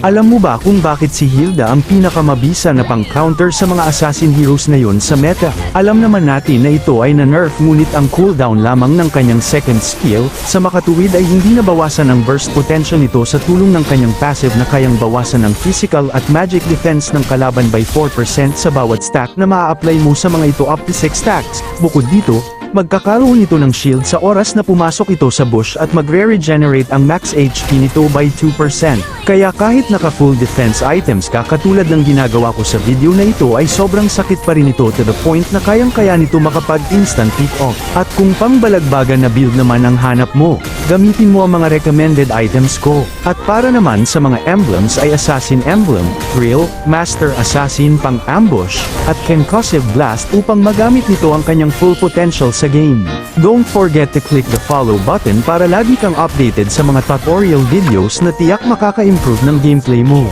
Alam mo ba kung bakit si Hilda ang pinakamabisa na pang-counter sa mga assassin heroes na yon sa meta? Alam naman natin na ito ay na-nerf ngunit ang cooldown lamang ng kanyang second skill, sa makatuwid ay hindi nabawasan ang burst potential nito sa tulong ng kanyang passive na kayang bawasan ang physical at magic defense ng kalaban by 4% sa bawat stack na maa-apply mo sa mga ito up to 6 stacks. Bukod dito, Magkakaroon ito ng shield sa oras na pumasok ito sa bush at magre-regenerate ang max HP nito by 2%. Kaya kahit naka full defense items ka katulad ng ginagawa ko sa video na ito ay sobrang sakit pa rin ito to the point na kayang-kaya nito makapag instant pick off. At kung pangbalagbagan na build naman ang hanap mo, gamitin mo ang mga recommended items ko. At para naman sa mga emblems ay Assassin Emblem, Thrill, Master Assassin pang ambush, at Concussive Blast upang magamit nito ang kanyang full potential sa game. Don't forget to click the follow button para lagi kang updated sa mga tutorial videos na tiyak makaka-improve ng gameplay mo.